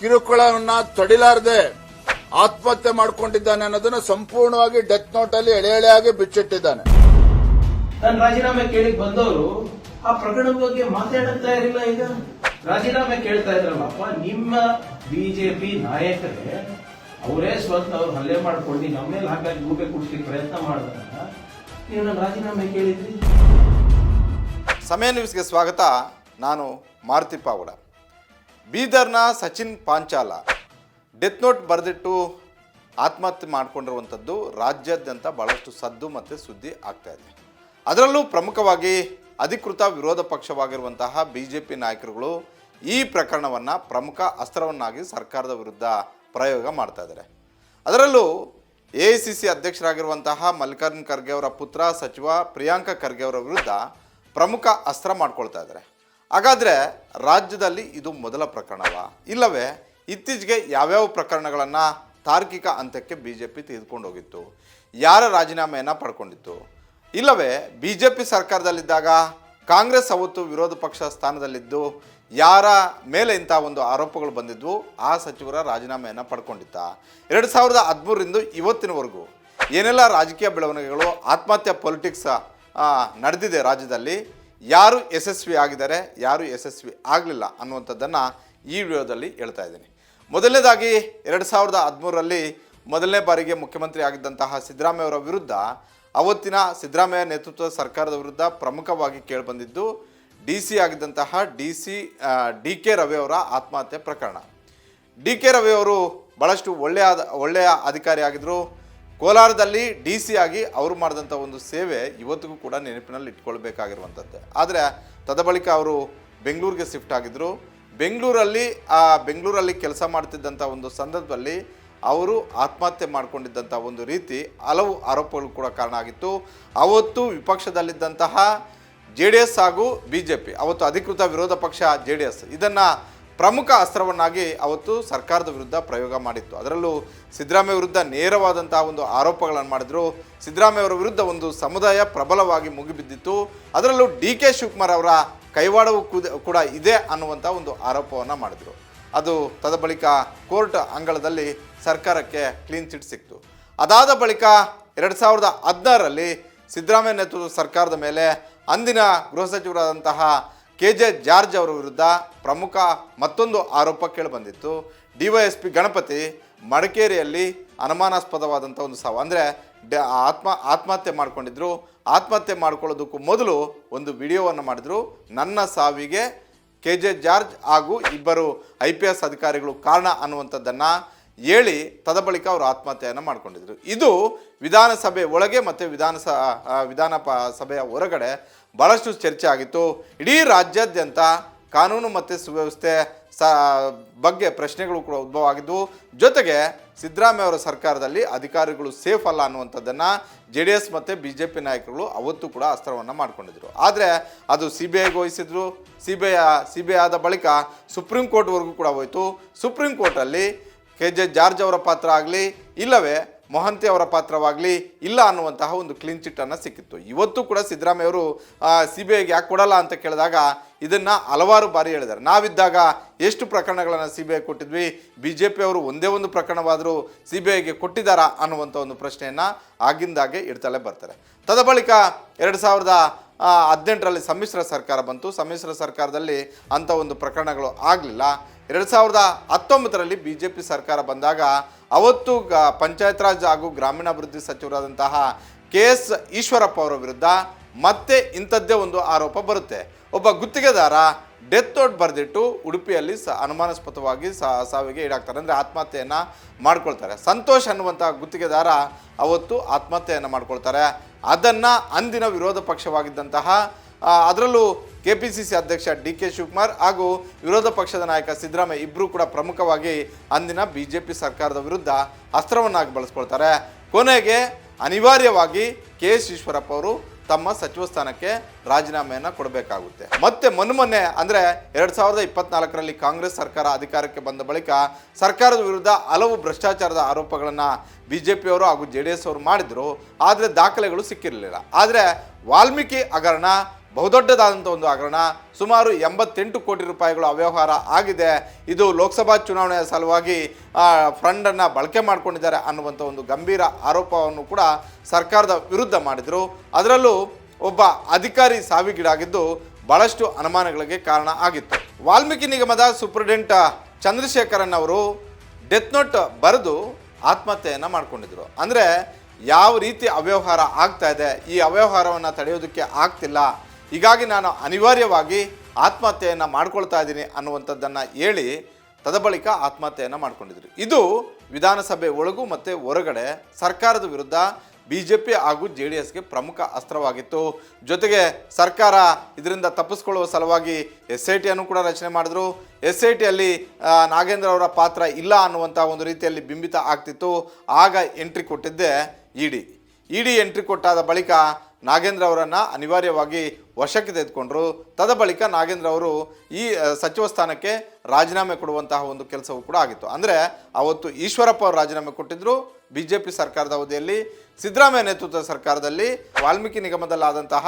ಕಿರುಕುಳವನ್ನ ತಡಿಲಾರದೆ ಆತ್ಮಹತ್ಯೆ ಮಾಡ್ಕೊಂಡಿದ್ದಾನೆ ಅನ್ನೋದನ್ನ ಸಂಪೂರ್ಣವಾಗಿ ಡೆತ್ ನೋಟ್ ಅಲ್ಲಿ ಎಳೆ ಎಳೆಯಾಗಿ ಬಿಚ್ಚಿಟ್ಟಿದ್ದಾನೆ. ನಾನು ರಾಜೀನಾಮೆ ಕೇಳಿ ಬಂದವರು ಆ ಪ್ರಕರಣ ಬಗ್ಗೆ ಮಾತಾಡುತ್ತಾ ಇರಲಿಲ್ಲ ಈಗ? ರಾಜೀನಾಮೆ ಕೇಳ್ತಾ ಇದ್ರಲ್ಲಪ್ಪ ನಿಮ್ಮ ಬಿಜೆಪಿ ನಾಯಕರೇ ಅವರೇ ಸ್ವತಃ ಅವ್ರು ಹಲ್ಲೆ ಮಾಡ್ಕೊಂಡು ನಮ್ಮ ಮೇಲೆ ಹಾಗಾಗಿ ಗೂಬೆ ಕುಡಿಸಿ ಪ್ರಯತ್ನ ಮಾಡಿದಾಗ ನೀವು ರಾಜೀನಾಮೆ ಕೇಳಿದ್ರಿ? ಸಮಯ ನ್ಯೂಸ್ಗೆ ಸ್ವಾಗತ. ನಾನು ಮಾರುತಿ ಪಾವಡ ಬೀದರ್ನ ಸಚಿನ್ ಪಾಂಚಾಲ ಡೆತ್ ನೋಟ್ ಬರೆದಿಟ್ಟು ಆತ್ಮಹತ್ಯೆ ಮಾಡಿಕೊಂಡಿರುವಂಥದ್ದು ರಾಜ್ಯಾದ್ಯಂತ ಭಾಳಷ್ಟು ಸದ್ದು ಮತ್ತು ಸುದ್ದಿ ಆಗ್ತಾ ಇದೆ. ಅದರಲ್ಲೂ ಪ್ರಮುಖವಾಗಿ ಅಧಿಕೃತ ವಿರೋಧ ಪಕ್ಷವಾಗಿರುವಂತಹ ಬಿ ಜೆ ಪಿ ನಾಯಕರುಗಳು ಈ ಪ್ರಕರಣವನ್ನು ಪ್ರಮುಖ ಅಸ್ತ್ರವನ್ನಾಗಿ ಸರ್ಕಾರದ ವಿರುದ್ಧ ಪ್ರಯೋಗ ಮಾಡ್ತಾ ಇದ್ದಾರೆ. ಅದರಲ್ಲೂ ಎ ಐ ಸಿ ಸಿ ಅಧ್ಯಕ್ಷರಾಗಿರುವಂತಹ ಮಲ್ಲಿಕಾರ್ಜುನ್ ಖರ್ಗೆ ಅವರ ಪುತ್ರ ಸಚಿವ ಪ್ರಿಯಾಂಕ ಖರ್ಗೆ ಅವರ ವಿರುದ್ಧ ಪ್ರಮುಖ ಅಸ್ತ್ರ ಮಾಡ್ಕೊಳ್ತಾ ಇದ್ದಾರೆ. ಹಾಗಾದರೆ ರಾಜ್ಯದಲ್ಲಿ ಇದು ಮೊದಲ ಪ್ರಕರಣವಾ? ಇಲ್ಲವೇ, ಇತ್ತೀಚೆಗೆ ಯಾವ್ಯಾವ ಪ್ರಕರಣಗಳನ್ನು ತಾರ್ಕಿಕ ಹಂತಕ್ಕೆ ಬಿ ಜೆ ಪಿ ತೆಗೆದುಕೊಂಡು ಹೋಗಿತ್ತು? ಯಾರ ರಾಜೀನಾಮೆಯನ್ನು ಪಡ್ಕೊಂಡಿತ್ತು? ಇಲ್ಲವೇ ಬಿ ಜೆ ಪಿ ಸರ್ಕಾರದಲ್ಲಿದ್ದಾಗ ಕಾಂಗ್ರೆಸ್ ಅವತ್ತು ವಿರೋಧ ಪಕ್ಷ ಸ್ಥಾನದಲ್ಲಿದ್ದು ಯಾರ ಮೇಲೆ ಇಂಥ ಒಂದು ಆರೋಪಗಳು ಬಂದಿದ್ವು? ಆ ಸಚಿವರ ರಾಜೀನಾಮೆಯನ್ನು ಪಡ್ಕೊಂಡಿತ್ತ ಎರಡು ಸಾವಿರದ ಹದಿಮೂರರಿಂದ ಇವತ್ತಿನವರೆಗೂ ಏನೆಲ್ಲ ರಾಜಕೀಯ ಬೆಳವಣಿಗೆಗಳು, ಆತ್ಮಹತ್ಯೆ ಪೊಲಿಟಿಕ್ಸ್ ನಡೆದಿದೆ ರಾಜ್ಯದಲ್ಲಿ? ಯಾರು ಯಶಸ್ವಿ ಆಗಿದ್ದಾರೆ, ಯಾರು ಯಶಸ್ವಿ ಆಗಲಿಲ್ಲ ಅನ್ನುವಂಥದ್ದನ್ನು ಈ ವಿಡಿಯೋದಲ್ಲಿ ಹೇಳ್ತಾ ಇದ್ದೀನಿ. ಮೊದಲನೇದಾಗಿ, ಎರಡು ಸಾವಿರದ ಹದಿಮೂರರಲ್ಲಿ ಮೊದಲನೇ ಬಾರಿಗೆ ಮುಖ್ಯಮಂತ್ರಿ ಆಗಿದ್ದಂತಹ ಸಿದ್ದರಾಮಯ್ಯ ಅವರ ವಿರುದ್ಧ ಅವತ್ತಿನ ಸಿದ್ದರಾಮಯ್ಯ ನೇತೃತ್ವದ ಸರ್ಕಾರದ ವಿರುದ್ಧ ಪ್ರಮುಖವಾಗಿ ಕೇಳಿಬಂದಿದ್ದು D C ಆಗಿದ್ದಂತಹ D C D K Ravi ಅವರ ಆತ್ಮಹತ್ಯೆ ಪ್ರಕರಣ. ಡಿ ಕೆ ರವಿ ಅವರು ಭಾಳಷ್ಟು ಒಳ್ಳೆಯ ಒಳ್ಳೆಯ ಅಧಿಕಾರಿ ಆಗಿದ್ದರು ಕೋಲಾರದಲ್ಲಿ ಡಿ ಸಿ ಆಗಿ ಅವರು ಮಾಡಿದಂಥ ಒಂದು ಸೇವೆ ಇವತ್ತಿಗೂ ಕೂಡ ನೆನಪಿನಲ್ಲಿ ಇಟ್ಕೊಳ್ಬೇಕಾಗಿರುವಂಥದ್ದು ಆದರೆ ತದಬಳಿಕ ಅವರು ಬೆಂಗಳೂರಿಗೆ ಶಿಫ್ಟ್ ಆಗಿದ್ದರು ಬೆಂಗಳೂರಲ್ಲಿ, ಆ ಬೆಂಗಳೂರಲ್ಲಿ ಕೆಲಸ ಮಾಡ್ತಿದ್ದಂಥ ಒಂದು ಸಂದರ್ಭದಲ್ಲಿ ಅವರು ಆತ್ಮಹತ್ಯೆ ಮಾಡಿಕೊಂಡಿದ್ದಂಥ ಒಂದು ರೀತಿ ಹಲವು ಆರೋಪಗಳು ಕೂಡ ಕಾರಣ ಆಗಿತ್ತು. ಅವತ್ತು ವಿಪಕ್ಷದಲ್ಲಿದ್ದಂತಹ ಜೆ ಡಿ ಎಸ್ ಹಾಗೂ ಬಿ ಜೆ ಪಿ, ಅವತ್ತು ಅಧಿಕೃತ ವಿರೋಧ ಪಕ್ಷ ಜೆ ಡಿ ಎಸ್, ಇದನ್ನು ಪ್ರಮುಖ ಅಸ್ತ್ರವನ್ನಾಗಿ ಅವತ್ತು ಸರ್ಕಾರದ ವಿರುದ್ಧ ಪ್ರಯೋಗ ಮಾಡಿತ್ತು. ಅದರಲ್ಲೂ ಸಿದ್ದರಾಮಯ್ಯ ವಿರುದ್ಧ ನೇರವಾದಂತಹ ಒಂದು ಆರೋಪಗಳನ್ನು ಮಾಡಿದ್ರು. ಸಿದ್ದರಾಮಯ್ಯ ಅವರ ವಿರುದ್ಧ ಒಂದು ಸಮುದಾಯ ಪ್ರಬಲವಾಗಿ ಮುಗಿಬಿದ್ದಿತ್ತು. ಅದರಲ್ಲೂ ಡಿ ಕೆ ಶಿವಕುಮಾರ್ ಅವರ ಕೈವಾಡವು ಕೂಡ ಇದೆ ಅನ್ನುವಂಥ ಒಂದು ಆರೋಪವನ್ನು ಮಾಡಿದರು. ಅದು ತದ ಬಳಿಕ ಕೋರ್ಟ್ ಅಂಗಳದಲ್ಲಿ ಸರ್ಕಾರಕ್ಕೆ ಕ್ಲೀನ್ ಚಿಟ್ ಸಿಕ್ತು. ಅದಾದ ಬಳಿಕ ಎರಡು ಸಾವಿರದ ಹದಿನಾರರಲ್ಲಿ ಸಿದ್ದರಾಮಯ್ಯ ನೇತೃತ್ವದ ಸರ್ಕಾರದ ಮೇಲೆ ಅಂದಿನ ಗೃಹ ಸಚಿವರಾದಂತಹ ಕೆ ಜೆ ಜಾರ್ಜ್ ಅವರ ವಿರುದ್ಧ ಪ್ರಮುಖ ಮತ್ತೊಂದು ಆರೋಪ ಕೇಳಿಬಂದಿತ್ತು. ಡಿ ವೈ ಗಣಪತಿ ಮಡಿಕೇರಿಯಲ್ಲಿ ಅನುಮಾನಾಸ್ಪದವಾದಂಥ ಒಂದು ಸಾವು. ಅಂದರೆ ಆತ್ಮ ಆತ್ಮಹತ್ಯೆ ಮಾಡಿಕೊಂಡಿದ್ರು. ಆತ್ಮಹತ್ಯೆ ಮಾಡ್ಕೊಳ್ಳೋದಕ್ಕೂ ಮೊದಲು ಒಂದು ವಿಡಿಯೋವನ್ನು ಮಾಡಿದ್ರು. ನನ್ನ ಸಾವಿಗೆ ಕೆ ಜೆ ಜಾರ್ಜ್ ಹಾಗೂ ಇಬ್ಬರು ಐ ಪಿ ಎಸ್ ಅಧಿಕಾರಿಗಳು ಕಾರಣ ಅನ್ನುವಂಥದ್ದನ್ನು ಹೇಳಿ ತದಬಳಿಕ ಅವರು ಆತ್ಮಹತ್ಯೆಯನ್ನು ಮಾಡಿಕೊಂಡಿದ್ರು. ಇದು ವಿಧಾನಸಭೆ ಒಳಗೆ ಮತ್ತು ವಿಧಾನಸ ವಿಧಾನ ಪ, ಸಭೆಯ ಹೊರಗಡೆ ಭಾಳಷ್ಟು ಚರ್ಚೆ ಆಗಿತ್ತು. ಇಡೀ ರಾಜ್ಯಾದ್ಯಂತ ಕಾನೂನು ಮತ್ತು ಸುವ್ಯವಸ್ಥೆ ಸ, ಬಗ್ಗೆ ಪ್ರಶ್ನೆಗಳು ಕೂಡ ಉದ್ಭವ ಆಗಿದ್ದವು ಜೊತೆಗೆ ಸಿದ್ದರಾಮಯ್ಯ ಅವರ ಸರ್ಕಾರದಲ್ಲಿ ಅಧಿಕಾರಿಗಳು ಸೇಫ್ ಅಲ್ಲ ಅನ್ನುವಂಥದ್ದನ್ನು ಜೆ ಡಿ ಎಸ್ ಮತ್ತು ಬಿ ಜೆ ಪಿ ನಾಯಕರುಗಳು ಅವತ್ತು ಕೂಡ ಅಸ್ತ್ರವನ್ನು ಮಾಡಿಕೊಂಡಿದ್ರು. ಆದರೆ ಅದು ಸಿ ಬಿ ಐಗೆ ವಹಿಸಿದ್ರು. C B I C B I ಆದ ಬಳಿಕ ಸುಪ್ರೀಂ ಕೋರ್ಟ್ವರೆಗೂ ಕೂಡ ಹೋಯಿತು. ಸುಪ್ರೀಂ ಕೋರ್ಟಲ್ಲಿ ಕೆ ಜೆ ಜಾರ್ಜ್ ಅವರ ಪಾತ್ರ ಆಗಲಿ, ಇಲ್ಲವೇ ಮೊಹಂತಿ ಅವರ ಪಾತ್ರವಾಗಲಿ, ಇಲ್ಲ ಅನ್ನುವಂತಹ ಒಂದು ಕ್ಲೀನ್ ಚಿಟ್ಟನ್ನು ಸಿಕ್ಕಿತ್ತು. ಇವತ್ತು ಕೂಡ ಸಿದ್ದರಾಮಯ್ಯ ಅವರು ಸಿ ಬಿ ಐಗೆ ಯಾಕೆ ಕೊಡಲ್ಲ ಅಂತ ಕೇಳಿದಾಗ ಇದನ್ನು ಹಲವಾರು ಬಾರಿ ಹೇಳಿದ್ದಾರೆ. ನಾವಿದ್ದಾಗ ಎಷ್ಟು ಪ್ರಕರಣಗಳನ್ನು ಸಿ ಬಿ ಐ ಕೊಟ್ಟಿದ್ವಿ? ಬಿ ಜೆ ಪಿಯವರು ಒಂದೇ ಒಂದು ಪ್ರಕರಣವಾದರೂ ಸಿ ಬಿ ಐಗೆ ಕೊಟ್ಟಿದ್ದಾರಾ ಅನ್ನುವಂಥ ಒಂದು ಪ್ರಶ್ನೆಯನ್ನು ಆಗಿಂದಾಗೆ ಇಡ್ತಲೇ ಬರ್ತಾರೆ. ತದ ಬಳಿಕ ಎರಡು ಸಾವಿರದ ಹದಿನೆಂಟರಲ್ಲಿ ಸಮ್ಮಿಶ್ರ ಸರ್ಕಾರ ಬಂತು. ಸಮ್ಮಿಶ್ರ ಸರ್ಕಾರದಲ್ಲಿ ಅಂಥ ಒಂದು ಪ್ರಕರಣಗಳು ಆಗಲಿಲ್ಲ. ಎರಡು ಸಾವಿರದ ಹತ್ತೊಂಬತ್ತರಲ್ಲಿ ಬಿ ಜೆ ಪಿ ಸರ್ಕಾರ ಬಂದಾಗ ಅವತ್ತು ಗ, ಪಂಚಾಯತ್ ರಾಜ್ ಹಾಗೂ ಗ್ರಾಮೀಣಾಭಿವೃದ್ಧಿ ಸಚಿವರಾದಂತಹ ಕೆ ಎಸ್ ಈಶ್ವರಪ್ಪ ಅವರ ವಿರುದ್ಧ ಮತ್ತೆ ಇಂಥದ್ದೇ ಒಂದು ಆರೋಪ ಬರುತ್ತೆ. ಒಬ್ಬ ಗುತ್ತಿಗೆದಾರ ಡೆತ್ ನೋಟ್ ಬರೆದಿಟ್ಟು ಉಡುಪಿಯಲ್ಲಿ ಸ, ಅನುಮಾನಾಸ್ಪದವಾಗಿ ಸಾವಿಗೆ ಈಡಾಗ್ತಾರೆ ಅಂದರೆ ಆತ್ಮಹತ್ಯೆಯನ್ನು ಮಾಡ್ಕೊಳ್ತಾರೆ. ಸಂತೋಷ್ ಅನ್ನುವಂಥ ಗುತ್ತಿಗೆದಾರ ಅವತ್ತು ಆತ್ಮಹತ್ಯೆಯನ್ನು ಮಾಡ್ಕೊಳ್ತಾರೆ. ಅದನ್ನು ಅಂದಿನ ವಿರೋಧ ಪಕ್ಷವಾಗಿದ್ದಂತಹ ಅದರಲ್ಲೂ ಕೆ ಪಿ ಸಿ ಸಿ ಅಧ್ಯಕ್ಷ ಡಿ ಕೆ ಶಿವಕುಮಾರ್ ಹಾಗೂ ವಿರೋಧ ಪಕ್ಷದ ನಾಯಕ ಸಿದ್ದರಾಮಯ್ಯ ಇಬ್ಬರೂ ಕೂಡ ಪ್ರಮುಖವಾಗಿ ಅಂದಿನ ಬಿ ಜೆ ಪಿ ಸರ್ಕಾರದ ವಿರುದ್ಧ ಅಸ್ತ್ರವನ್ನಾಗಿ ಬಳಸ್ಕೊಳ್ತಾರೆ. ಕೊನೆಗೆ ಅನಿವಾರ್ಯವಾಗಿ ಕೆ ಎಸ್ ಈಶ್ವರಪ್ಪ ಅವರು ತಮ್ಮ ಸಚಿವ ಸ್ಥಾನಕ್ಕೆ ರಾಜೀನಾಮೆಯನ್ನು ಕೊಡಬೇಕಾಗುತ್ತೆ. ಮತ್ತೆ ಮೊನ್ನೆ ಮೊನ್ನೆ ಅಂದರೆ ಎರಡು ಸಾವಿರದ ಇಪ್ಪತ್ನಾಲ್ಕರಲ್ಲಿ ಕಾಂಗ್ರೆಸ್ ಸರ್ಕಾರ ಅಧಿಕಾರಕ್ಕೆ ಬಂದ ಬಳಿಕ ಸರ್ಕಾರದ ವಿರುದ್ಧ ಹಲವು ಭ್ರಷ್ಟಾಚಾರದ ಆರೋಪಗಳನ್ನು ಬಿ ಜೆ ಪಿಯವರು ಹಾಗೂ ಜೆ ಡಿ ಎಸ್ ಅವರು ಮಾಡಿದರು. ಆದರೆ ದಾಖಲೆಗಳು ಸಿಕ್ಕಿರಲಿಲ್ಲ. ಆದರೆ ವಾಲ್ಮೀಕಿ ಹಗರಣ ಬಹುದೊಡ್ಡದಾದಂಥ ಒಂದು ಹಗರಣ. ಸುಮಾರು ಎಂಬತ್ತೆಂಟು ಕೋಟಿ ರೂಪಾಯಿಗಳು ಅವ್ಯವಹಾರ ಆಗಿದೆ. ಇದು ಲೋಕಸಭಾ ಚುನಾವಣೆಯ ಸಲುವಾಗಿ ಫಂಡನ್ನು ಬಳಕೆ ಮಾಡಿಕೊಂಡಿದ್ದಾರೆ ಅನ್ನುವಂಥ ಒಂದು ಗಂಭೀರ ಆರೋಪವನ್ನು ಕೂಡ ಸರ್ಕಾರದ ವಿರುದ್ಧ ಮಾಡಿದರು. ಅದರಲ್ಲೂ ಒಬ್ಬ ಅಧಿಕಾರಿ ಸಾವಿಗೀಡಾಗಿದ್ದು ಬಹಳಷ್ಟು ಅನುಮಾನಗಳಿಗೆ ಕಾರಣ ಆಗಿತ್ತು. ವಾಲ್ಮೀಕಿ ನಿಗಮದ ಸೂಪ್ರಿಡೆಂಟ್, ಚಂದ್ರಶೇಖರನ್ ಅವರು ಡೆತ್ ನೋಟ್ ಬರೆದು ಆತ್ಮಹತ್ಯೆಯನ್ನು ಮಾಡಿಕೊಂಡಿದ್ರು. ಅಂದರೆ ಯಾವ ರೀತಿ ಅವ್ಯವಹಾರ ಆಗ್ತಾ ಇದೆ, ಈ ಅವ್ಯವಹಾರವನ್ನು ತಡೆಯೋದಕ್ಕೆ ಆಗ್ತಿಲ್ಲ ಹೀಗಾಗಿ ನಾನು ಅನಿವಾರ್ಯವಾಗಿ ಆತ್ಮಹತ್ಯೆಯನ್ನು ಮಾಡ್ಕೊಳ್ತಾ ಇದ್ದೀನಿ ಅನ್ನುವಂಥದ್ದನ್ನು ಹೇಳಿ ತದಬಳಿಕ ಆತ್ಮಹತ್ಯೆಯನ್ನು ಮಾಡಿಕೊಂಡಿದ್ರು. ಇದು ವಿಧಾನಸಭೆ ಒಳಗೂ ಮತ್ತು ಹೊರಗಡೆ ಸರ್ಕಾರದ ವಿರುದ್ಧ ಬಿ ಜೆ ಪಿ ಹಾಗೂ ಜೆ ಡಿ ಎಸ್ಗೆ ಪ್ರಮುಖ ಅಸ್ತ್ರವಾಗಿತ್ತು. ಜೊತೆಗೆ ಸರ್ಕಾರ ಇದರಿಂದ ತಪ್ಪಿಸ್ಕೊಳ್ಳುವ ಸಲುವಾಗಿ ಎಸ್ ಐ ಟಿಯನ್ನು ಕೂಡ ರಚನೆ ಮಾಡಿದ್ರು. ಎಸ್ ಐ ಟಿಯಲ್ಲಿ ನಾಗೇಂದ್ರ ಅವರ ಪಾತ್ರ ಇಲ್ಲ ಅನ್ನುವಂಥ ಒಂದು ರೀತಿಯಲ್ಲಿ ಬಿಂಬಿತ ಆಗ್ತಿತ್ತು. ಆಗ ಎಂಟ್ರಿ ಕೊಟ್ಟಿದ್ದೆ ಇಡಿ. ಇಡಿ ಎಂಟ್ರಿ ಕೊಟ್ಟಾದ ಬಳಿಕ ನಾಗೇಂದ್ರ ಅವರನ್ನು ಅನಿವಾರ್ಯವಾಗಿ ವಶಕ್ಕೆ ತೆಗೆದುಕೊಂಡರು. ತದ ಬಳಿಕ ನಾಗೇಂದ್ರ ಅವರು ಈ ಸಚಿವ ಸ್ಥಾನಕ್ಕೆ ರಾಜೀನಾಮೆ ಕೊಡುವಂತಹ ಒಂದು ಕೆಲಸವೂ ಕೂಡ ಆಗಿತ್ತು. ಅಂದರೆ ಅವತ್ತು ಈಶ್ವರಪ್ಪ ಅವರು ರಾಜೀನಾಮೆ ಕೊಟ್ಟಿದ್ದರು ಬಿ ಜೆ ಪಿ ಸರ್ಕಾರದ ಅವಧಿಯಲ್ಲಿ, ಸಿದ್ದರಾಮಯ್ಯ ನೇತೃತ್ವದ ಸರ್ಕಾರದಲ್ಲಿ ವಾಲ್ಮೀಕಿ ನಿಗಮದಲ್ಲಾದಂತಹ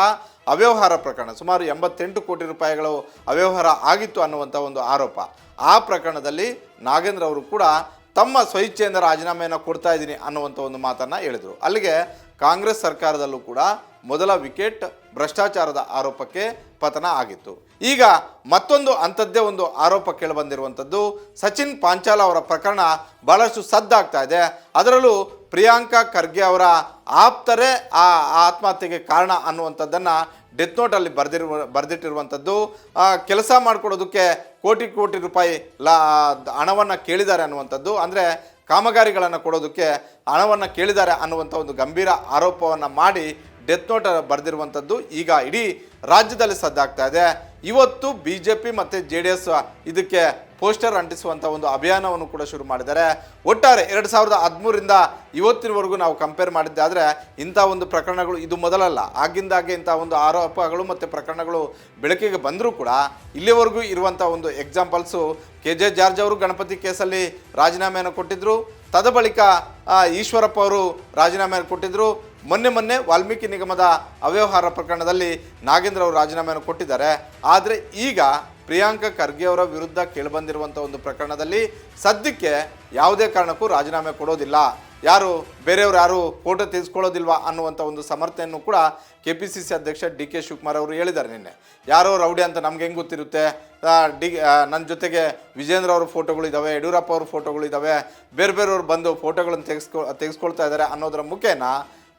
ಅವ್ಯವಹಾರ ಪ್ರಕರಣ, ಸುಮಾರು ಎಂಬತ್ತೆಂಟು ಕೋಟಿ ರೂಪಾಯಿಗಳು ಅವ್ಯವಹಾರ ಆಗಿತ್ತು ಅನ್ನುವಂಥ ಒಂದು ಆರೋಪ. ಆ ಪ್ರಕರಣದಲ್ಲಿ ನಾಗೇಂದ್ರ ಅವರು ಕೂಡ ತಮ್ಮ ಸ್ವಇಚ್ಛೆಯಿಂದ ರಾಜೀನಾಮೆಯನ್ನು ಕೊಡ್ತಾ ಇದ್ದೀನಿ ಅನ್ನುವಂಥ ಒಂದು ಮಾತನ್ನು ಹೇಳಿದರು. ಅಲ್ಲಿಗೆ ಕಾಂಗ್ರೆಸ್ ಸರ್ಕಾರದಲ್ಲೂ ಕೂಡ ಮೊದಲ ವಿಕೆಟ್ ಭ್ರಷ್ಟಾಚಾರದ ಆರೋಪಕ್ಕೆ ಪತನ ಆಗಿತ್ತು. ಈಗ ಮತ್ತೊಂದು ಅಂಥದ್ದೇ ಒಂದು ಆರೋಪ ಕೇಳಿಬಂದಿರುವಂಥದ್ದು. ಸಚಿನ್ ಪಾಂಚಾಲ ಅವರ ಪ್ರಕರಣ ಬಹಳಷ್ಟು ಸದ್ದಾಗ್ತಾ ಇದೆ. ಅದರಲ್ಲೂ ಪ್ರಿಯಾಂಕಾ ಖರ್ಗೆ ಅವರ ಆಪ್ತರೇ ಆ ಆತ್ಮಹತ್ಯೆಗೆ ಕಾರಣ ಅನ್ನುವಂಥದ್ದನ್ನು ಡೆತ್ ನೋಟಲ್ಲಿ ಬರೆದಿರುವ, ಬರೆದಿಟ್ಟಿರುವಂಥದ್ದು. ಕೆಲಸ ಮಾಡಿಕೊಡೋದಕ್ಕೆ ಕೋಟಿ ಕೋಟಿ ರೂಪಾಯಿ ಲಾ, ಹಣವನ್ನು ಕೇಳಿದ್ದಾರೆ ಅನ್ನುವಂಥದ್ದು. ಅಂದರೆ ಕಾಮಗಾರಿಗಳನ್ನು ಕೊಡೋದಕ್ಕೆ ಹಣವನ್ನು ಕೇಳಿದ್ದಾರೆ ಅನ್ನುವಂಥ ಒಂದು ಗಂಭೀರ ಆರೋಪವನ್ನು ಮಾಡಿ ಡೆತ್ ನೋಟ್ ಬರೆದಿರುವಂಥದ್ದು ಈಗ ಇಡೀ ರಾಜ್ಯದಲ್ಲಿ ಸದ್ದಾಗ್ತಾ ಇದೆ. ಇವತ್ತು ಬಿ ಜೆ ಪಿ ಮತ್ತು ಜೆ ಡಿ ಎಸ್ ಇದಕ್ಕೆ ಪೋಸ್ಟರ್ ಅಂಟಿಸುವಂಥ ಒಂದು ಅಭಿಯಾನವನ್ನು ಕೂಡ ಶುರು ಮಾಡಿದ್ದಾರೆ. ಒಟ್ಟಾರೆ ಎರಡು ಸಾವಿರದ ಹದಿಮೂರಿಂದ ಇವತ್ತಿನವರೆಗೂ ನಾವು ಕಂಪೇರ್ ಮಾಡಿದ್ದಾದರೆ ಇಂಥ ಒಂದು ಪ್ರಕರಣಗಳು ಇದು ಮೊದಲಲ್ಲ. ಆಗಿಂದಾಗೆ ಇಂಥ ಒಂದು ಆರೋಪಗಳು ಮತ್ತು ಪ್ರಕರಣಗಳು ಬೆಳಕಿಗೆ ಬಂದರೂ ಕೂಡ ಇಲ್ಲಿವರೆಗೂ ಇರುವಂಥ ಒಂದು ಎಕ್ಸಾಂಪಲ್ಸು ಕೆ ಜೆ ಜಾರ್ಜ್ ಅವರು ಗಣಪತಿ ಕೇಸಲ್ಲಿ ರಾಜೀನಾಮೆಯನ್ನು ಕೊಟ್ಟಿದ್ದರು ತದ ಬಳಿಕ ಈಶ್ವರಪ್ಪ ಅವರು ರಾಜೀನಾಮೆಯನ್ನು ಕೊಟ್ಟಿದ್ದರು ಮೊನ್ನೆ ಮೊನ್ನೆ ವಾಲ್ಮೀಕಿ ನಿಗಮದ ಅವ್ಯವಹಾರ ಪ್ರಕರಣದಲ್ಲಿ ನಾಗೇಂದ್ರ ಅವರು ರಾಜೀನಾಮೆಯನ್ನು ಕೊಟ್ಟಿದ್ದಾರೆ. ಆದರೆ ಈಗ ಪ್ರಿಯಾಂಕ ಖರ್ಗೆ ಅವರ ವಿರುದ್ಧ ಕೇಳಿಬಂದಿರುವಂಥ ಒಂದು ಪ್ರಕರಣದಲ್ಲಿ ಸದ್ಯಕ್ಕೆ ಯಾವುದೇ ಕಾರಣಕ್ಕೂ ರಾಜೀನಾಮೆ ಕೊಡೋದಿಲ್ಲ. ಯಾರು, ಬೇರೆಯವರು ಯಾರು ಫೋಟೋ ತೆಗೆಸ್ಕೊಳ್ಳೋದಿಲ್ವಾ ಅನ್ನುವಂಥ ಒಂದು ಸಮರ್ಥನೆಯನ್ನು ಕೂಡ ಕೆ ಪಿ ಸಿ ಸಿ ಅಧ್ಯಕ್ಷ ಡಿ ಕೆ ಶಿವಕುಮಾರ್ ಅವರು ಹೇಳಿದ್ದಾರೆ ನಿನ್ನೆ. ಯಾರೋ ರೌಡಿ ಅಂತ ನಮ್ಗೆ ಹೆಂಗೆ ಗೊತ್ತಿರುತ್ತೆ? ಡಿ ನನ್ನ ಜೊತೆಗೆ ವಿಜೇಂದ್ರ ಅವ್ರ ಫೋಟೋಗಳು ಇದ್ದಾವೆ ಯಡಿಯೂರಪ್ಪ ಅವ್ರ ಫೋಟೋಗಳು ಇದ್ದಾವೆ ಬೇರೆ ಬೇರೆಯವ್ರು ಬಂದು ಫೋಟೋಗಳನ್ನು ತೆಗೆಸ್ಕೊ, ತೆಗೆಸ್ಕೊಳ್ತಾ ಇದ್ದಾರೆ ಅನ್ನೋದರ ಮುಖೇನ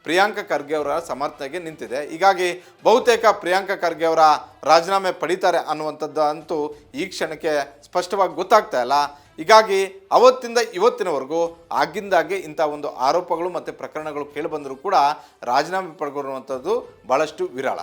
ಪ್ರಿಯಾಂಕಾ ಖರ್ಗೆ ಅವರ ಸಮರ್ಥನೆಗೆ ನಿಂತಿದೆ. ಹೀಗಾಗಿ ಬಹುತೇಕ ಪ್ರಿಯಾಂಕ ಖರ್ಗೆ ಅವರ ರಾಜೀನಾಮೆ ಪಡಿತಾರೆ ಅನ್ನುವಂಥದ್ದು ಅಂತೂ ಈ ಕ್ಷಣಕ್ಕೆ ಸ್ಪಷ್ಟವಾಗಿ ಗೊತ್ತಾಗ್ತಾ ಇಲ್ಲ. ಹೀಗಾಗಿ ಅವತ್ತಿಂದ ಇವತ್ತಿನವರೆಗೂ ಆಗಿಂದಾಗೆ ಇಂಥ ಒಂದು ಆರೋಪಗಳು ಮತ್ತು ಪ್ರಕರಣಗಳು ಕೇಳಿಬಂದರೂ ಕೂಡ ರಾಜೀನಾಮೆ ಪಡ್ಕೊಳ್ಳುವಂಥದ್ದು ಭಾಳಷ್ಟು ವಿರಳ.